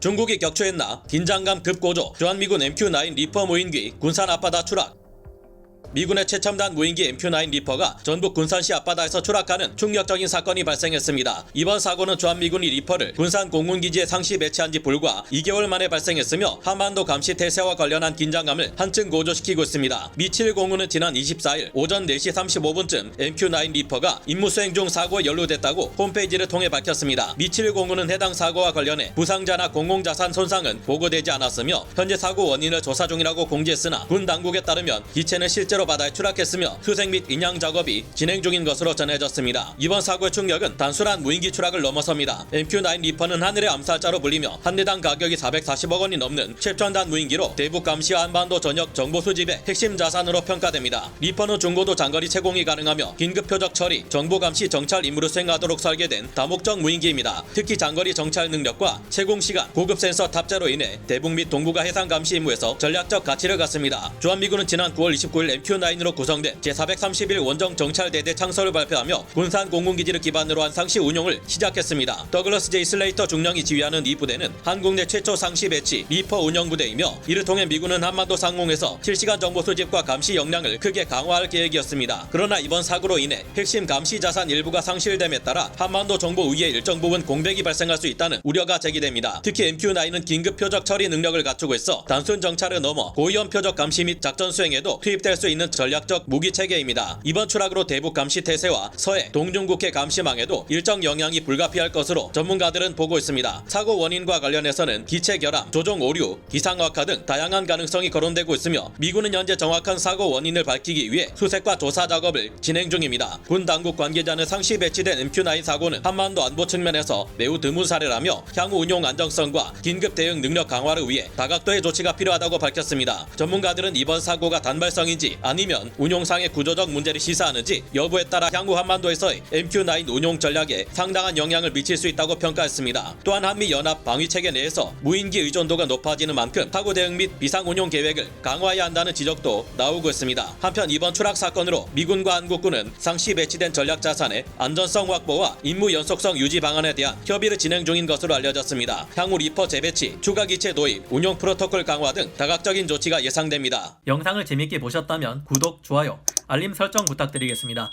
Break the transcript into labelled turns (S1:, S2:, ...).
S1: 중국이 격추했나? 긴장감 급고조. 주한미군 MQ-9 리퍼 무인기 군산 앞바다 추락 미군의 최첨단 무인기 MQ-9 리퍼가 전북 군산시 앞바다에서 추락하는 충격적인 사건이 발생했습니다. 이번 사고는 주한미군이 리퍼를 군산 공군기지에 상시 배치한 지 불과 2개월 만에 발생했으며 한반도 감시 태세와 관련한 긴장감을 한층 고조시키고 있습니다. 미7 공군은 지난 24일 오전 4시 35분쯤 MQ-9 리퍼가 임무 수행 중 사고에 연루됐다고 홈페이지를 통해 밝혔습니다. 미7 공군은 해당 사고와 관련해 부상자나 공공자산 손상은 보고되지 않았으며 현재 사고 원인을 조사 중이라고 공지했으나 군 당국에 따르면 기체는 실제로 바다에 추락했으며 수색 및 인양 작업이 진행 중인 것으로 전해졌습니다. 이번 사고의 충격은 단순한 무인기 추락을 넘어섭니다. MQ-9 리퍼는 하늘의 암살자로 불리며 한 대당 가격이 440억 원이 넘는 최첨단 무인기로 대북 감시와 한반도 전역 정보 수집의 핵심 자산으로 평가됩니다. 리퍼는 중고도 장거리 채공이 가능하며 긴급 표적 처리, 정보 감시 정찰 임무를 수행하도록 설계된 다목적 무인기입니다. 특히 장거리 정찰 능력과 채공 시간, 고급 센서 탑재로 인해 대북 및 동북아 해상 감시 임무에서 전략적 가치를 갖습니다. 주한미군은 지난 9월 29일 MQ-9으로 구성된 제431 원정 정찰대대 창설을 발표하며 군산 공군기지를 기반으로 한 상시 운용을 시작했습니다. 더글러스 제이 슬레이터 중령이 지휘하는 이 부대는 한국 내 최초 상시 배치 리퍼 운영 부대이며 이를 통해 미군은 한반도 상공에서 실시간 정보 수집과 감시 역량을 크게 강화할 계획이었습니다. 그러나 이번 사고로 인해 핵심 감시 자산 일부가 상실됨에 따라 한반도 정보 우위의 일정 부분 공백이 발생할 수 있다는 우려가 제기됩니다. 특히 MQ-9은 긴급 표적 처리 능력을 갖추고 있어 단순 정찰을 넘어 고위험 표적 감시 및 작전 수행에도 투입될 수 있는 전략적 무기 체계입니다. 이번 추락으로 대북 감시 태세와 서해 동중국해 감시망에도 일정 영향이 불가피할 것으로 전문가들은 보고 있습니다. 사고 원인과 관련해서는 기체 결함, 조종 오류, 기상 악화 등 다양한 가능성이 거론되고 있으며 미군은 현재 정확한 사고 원인을 밝히기 위해 수색과 조사 작업을 진행 중입니다. 군 당국 관계자는 상시 배치된 MQ-9 사고는 한반도 안보 측면에서 매우 드문 사례라며 향후 운용 안정성과 긴급 대응 능력 강화를 위해 다각도의 조치가 필요하다고 밝혔습니다. 전문가들은 이번 사고가 단발성인지 아니면 운용상의 구조적 문제를 시사하는지 여부에 따라 향후 한반도에서의 MQ-9 운용 전략에 상당한 영향을 미칠 수 있다고 평가했습니다. 또한 한미 연합 방위 체계 내에서 무인기 의존도가 높아지는 만큼 사고 대응 및 비상 운용 계획을 강화해야 한다는 지적도 나오고 있습니다. 한편 이번 추락 사건으로 미군과 한국군은 상시 배치된 전략 자산의 안전성 확보와 임무 연속성 유지 방안에 대한 협의를 진행 중인 것으로 알려졌습니다. 향후 리퍼 재배치, 추가 기체 도입, 운용 프로토콜 강화 등 다각적인 조치가 예상됩니다.
S2: 영상을 재밌게 보셨다면 구독, 좋아요, 알림 설정 부탁드리겠습니다.